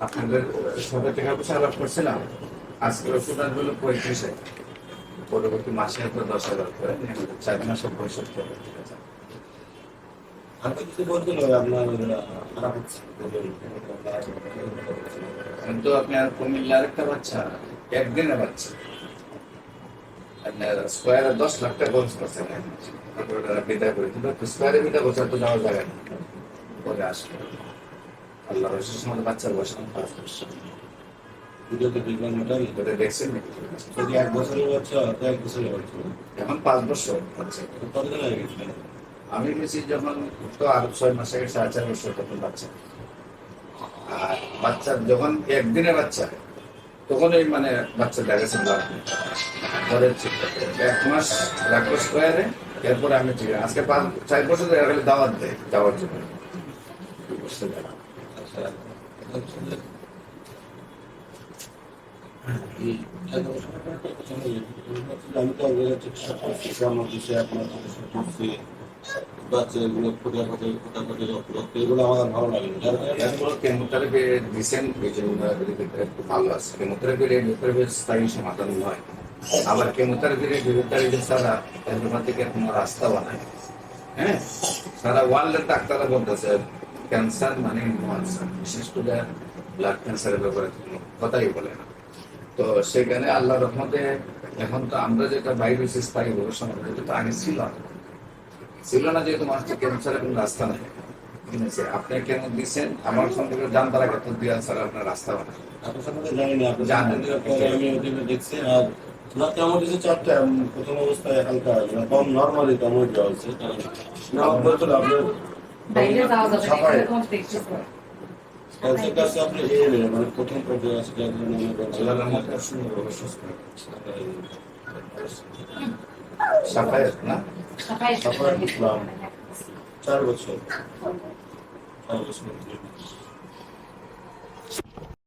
আপনাদের সবাই পয়সা আলাপ করছিলাম আজকে ওষুধ আসবে পঁয়ত্রিশে পরবর্তী মাসে হয়তো দশ হাজার করে চার মাসে পঁয়ষট্টি হাজার আমি কুমিল্লার একটা বাচ্চা, একদিনের বাচ্চা। স্কোয়ারে দশ লাখ টাকা খরচ করছে বিদায় করে কিন্তু স্কোয়ারে বিদায় করছে তো যাওয়ার জায়গা নেই পরে আসবে। আল্লাহ রসুল সময় বাচ্চার বয়স পাঁচ বছর। এখন পাঁচ বছর আমি গেছি যখন তো আর ছয় মাসে গেছে সাড়ে চার বছর তখন বাচ্চা। আর বাচ্চা যখন একদিনের বাচ্চা তখন এই মানে বাচ্চা দেখাচ্ছে পরে এক মাস রাখব স্কোয়ারে এরপরে আমি ঠিক আজকে পাঁচ, চার বছর ধরে খালি দাওয়াত দেয়, যাওয়ার জন্য। বুঝতে পারলাম। আমি তো আপনার আবার থেকে রাস্তা বানায় হ্যাঁ? সারা ওয়ার্ল্ডের ডাক্তাররা বলতেছে ক্যান্সার মানে বিশেষ করে ব্লাড ক্যান্সারের ব্যাপারে কথাই বলে না। তো সেখানে আল্লাহ রহমতে এখন তো আমরা যেটা বাইরে স্থায়ী গবেষণা এটা তো আগে ছিল। না ছিল না যেহেতু মানুষের ক্যান্সারের কোনো রাস্তা নেই। ঠিক আছে আপনি কেন দিচ্ছেন? আমার সঙ্গে জানতার আগে তো দিয়ে স্যার আপনার রাস্তা বানায়। জানি না দেখছি। আর আমার কাছে প্রথম অবস্থায় হালকা মানে কম নর্মালি কারণ আপনার না, আপনি মানে প্রথম আছে যার জন্য না। চার বছর চার বছর।